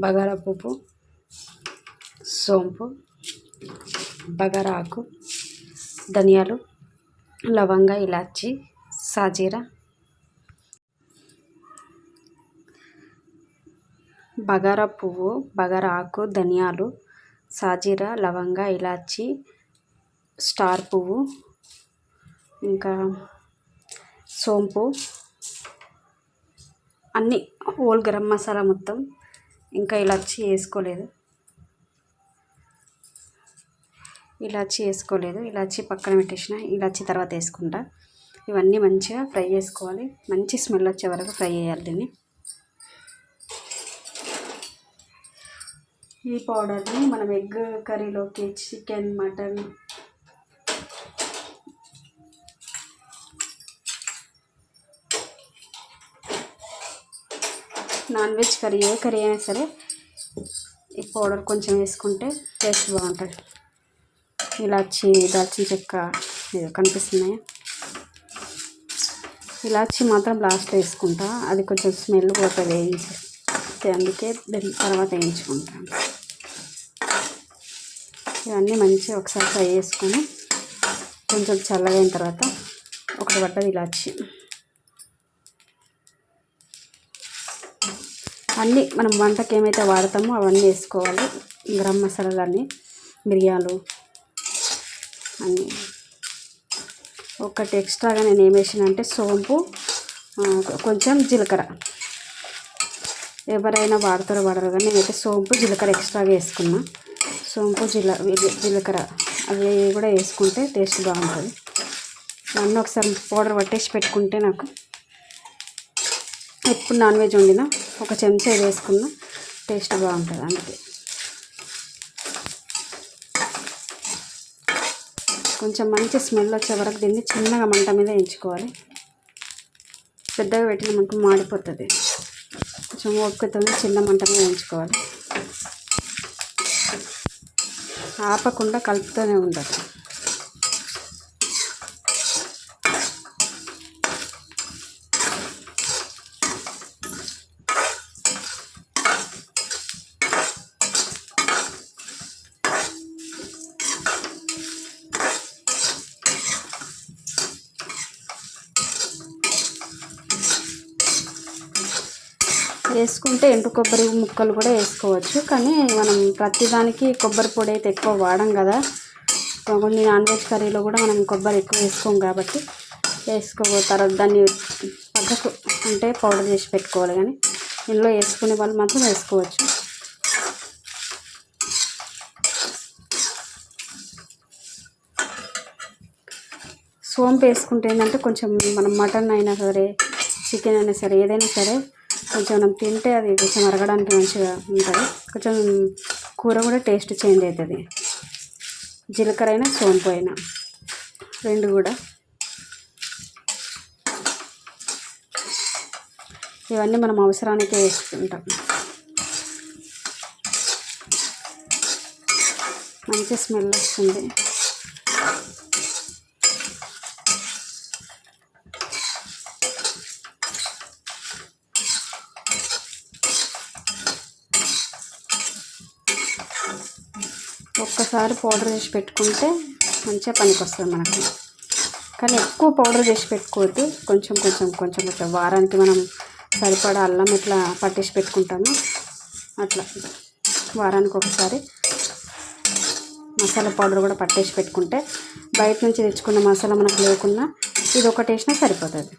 బగారా పువ్వు సోంపు బగారా ఆకు ధనియాలు లవంగ ఇలాచి సాజీరా బగారా పువ్వు బగారా ఆకు ధనియాలు సాజీరా లవంగ ఇలాచి స్టార్ పువ్వు ఇంకా సోంపు అన్నీ హోల్ గరం మసాలా మొత్తం. ఇంకా ఇలాచి వేసుకోలేదు. ఇలాచి వేసుకోలేదు. ఇలాచి పక్కన పెట్టేసిన ఇలాచి తర్వాత వేసుకుంటా. ఇవన్నీ మంచిగా ఫ్రై చేసుకోవాలి. మంచి స్మెల్ వచ్చే వరకు ఫ్రై చేయాలి దీన్ని. ఈ పౌడర్ని మనం ఎగ్ కర్రీలోకి chicken mutton non veg curry ఏ కర్రీ అయినా సరే ఈ పౌడర్ కొంచెం వేసుకుంటే టేస్ట్ బాగుంటుంది. ఇలాచి దాల్చిన చెక్క కనిపిస్తున్నాయి? ఇలాచి మాత్రం లాస్ట్ వేసుకుంటా. అది కొంచెం స్మెల్ పోతుంది వేయించి అందుకే దాని తర్వాత వేయించుకుంటాను ఇవన్నీ మంచిగా ఒకసారి ఫ్రై చేసుకొని కొంచెం చల్లగైన తర్వాత ఒకటి పడ్డది ఇలాచి. అన్నీ మనం వంటకి ఏమైతే వాడతామో అవన్నీ వేసుకోవాలి. గరం మసాలాలన్నీ మిరియాలు అన్నీ. ఒకటి ఎక్స్ట్రాగా నేను ఏం వేసానంటే అంటే సోంపు కొంచెం జీలకర్ర. ఎవరైనా వాడతారో వాడరు కానీ నేనైతే సోంపు జీలకర్ర ఎక్స్ట్రాగా వేసుకున్నా. సోంపు జీల జీలకర్ర అవి కూడా వేసుకుంటే టేస్ట్ బాగుంటుంది. అన్నీ ఒకసారి పౌడర్ పట్టేసి పెట్టుకుంటే నాకు ఎప్పుడు నాన్ వెజ్ వండినా ఒక చెంచా ఇది వేసుకున్నా టేస్ట్ బాగుంటుంది అందుకే. కొంచెం మంచి స్మెల్ వచ్చే వరకు దీన్ని చిన్నగా మంట మీద ఎంచుకోవాలి పెద్దగా పెట్టిన మనకు మాడిపోతుంది. కొంచెం ఓపికతో చిన్న మంట మీద ఎంచుకోవాలి ఆపకుండా కలుపుతూనే ఉండదు వేసుకుంటే ఎండు కొబ్బరి ముక్కలు కూడా వేసుకోవచ్చు. కానీ మనం ప్రతిదానికి కొబ్బరి పొడి అయితే ఎక్కువ వాడం కదా. కొన్ని నాన్ వెజ్ కర్రీలో కూడా మనం కొబ్బరి ఎక్కువ వేసుకోం కాబట్టి వేసుకోబోతారు. దాన్ని పక్కకు అంటే పౌడర్ చేసి పెట్టుకోవాలి కానీ ఇందులో వేసుకునే వాళ్ళు మాత్రం వేసుకోవచ్చు. సోంపు వేసుకుంటే ఏంటంటే కొంచెం మనం మటన్ అయినా సరే చికెన్ అయినా సరే ఏదైనా సరే కొంచెం మనం తింటే అది కొంచెం అరగడానికి మంచిగా ఉంటుంది. కొంచెం కూర కూడా టేస్ట్ చేంజ్ అవుతుంది. జీలకర్ర అయినా సోంపు అయినా. రెండు కూడా. ఇవన్నీ మనం అవసరానికే వేసుకుంటాం. మంచి స్మెల్ వస్తుంది. ఒక్కసారి పౌడర్ చేసి పెట్టుకుంటే మంచిగా పనికి వస్తుంది మనకి. కానీ ఎక్కువ పౌడర్ చేసి పెట్టుకోవద్దు. కొంచెం కొంచెం కొంచెం కొంచెం. వారానికి మనం సరిపడా అల్లం ఇట్లా పట్టేసి పెట్టుకుంటాము. అట్లా. వారానికి ఒకసారి మసాలా పౌడర్ కూడా పట్టేసి పెట్టుకుంటే బయట నుంచి తెచ్చుకున్న మసాలా మనకు లేకున్నా ఇది ఒకటి వేసినా సరిపోతుంది.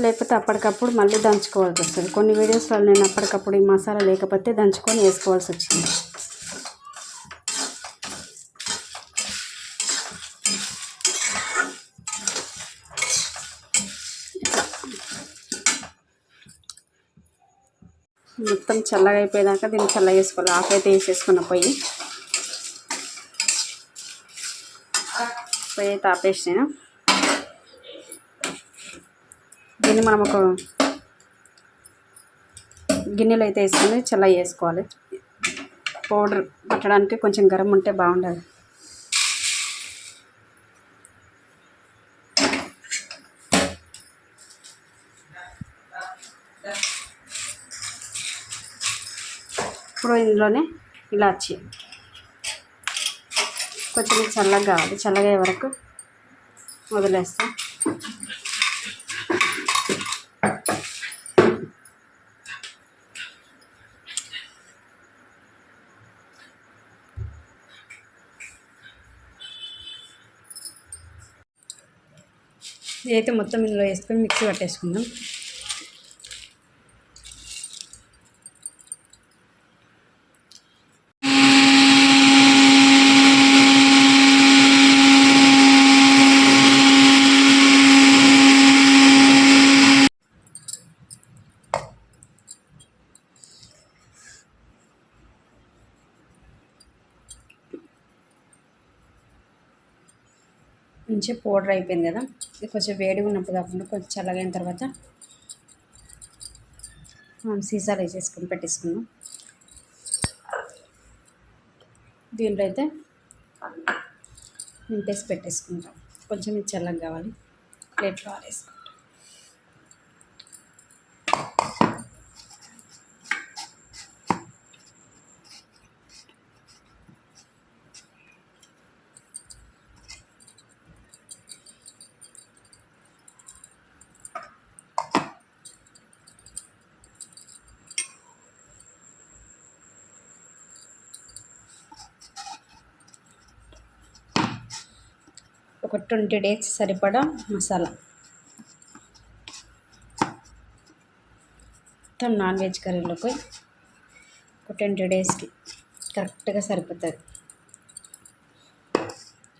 లేకపోతే అప్పటికప్పుడు మళ్ళీ దంచుకోవాల్సి వస్తుంది. కొన్ని వీడియోస్లో నేను అప్పటికప్పుడు ఈ మసాలా లేకపోతే దంచుకొని వేసుకోవాల్సి వచ్చింది. మొత్తం చల్లగా అయిపోయేదాకా దీన్ని చల్లగా వేసుకోవాలి ఆకు అయితే వేసేసుకున్న పొయ్యి. పొయ్యి అయితే ఆపేసిన నేను దీన్ని మనం ఒక గిన్నెలో అయితే వేసుకుని చల్లగా వేసుకోవాలి పౌడర్ పట్టడానికి కొంచెం గరం ఉంటే బాగుండదు. ఇప్పుడు ఇందులోనే ఇలాచి. కొంచెం చల్లగా కావాలి చల్లగా అయ్యే వరకు వదిలేస్తాం. ఇదైతే మొత్తం ఇందులో వేసుకొని మిక్సీ పట్టేసుకుందాం. మంచిగా పౌడర్ అయిపోయింది కదా. ఇది కొంచెం వేడిగా ఉన్నప్పుడు కాకుండా కొంచెం చల్లగైన తర్వాత మనం సీసాలు వేసేసుకొని పెట్టేసుకున్నాం దీంట్లో అయితే నింపేసి పెట్టేసుకుంటాం. కొంచెం ఇది చల్లగా కావాలి. ప్లేట్లో ఆరేసుకుంటాం ఒక ట్వంటీ డేస్ సరిపడా మసాలా. మొత్తం నాన్ వెజ్ కర్రీలోకి ఒక ట్వంటీ డేస్కి కరెక్ట్గా సరిపోతుంది.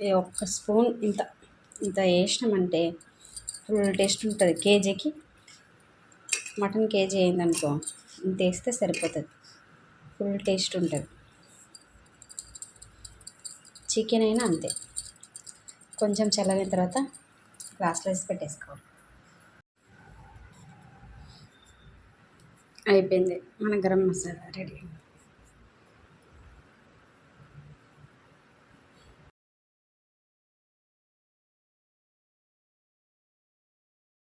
ఈ ఒక్క స్పూన్ ఇంత ఇంత వేసినామంటే ఫుల్ టేస్ట్ ఉంటుంది. కేజీకి మటన్ కేజీ అయిందనుకో ఇంత వేస్తే సరిపోతుంది. ఫుల్ టేస్ట్ ఉంటుంది. చికెన్ అయినా అంతే. కొంచెం చల్లగిన తర్వాత గ్లాస్లో వేసి పెట్టేసుకోవాలి. అయిపోయింది. మన గరం మసాలా రెడీ.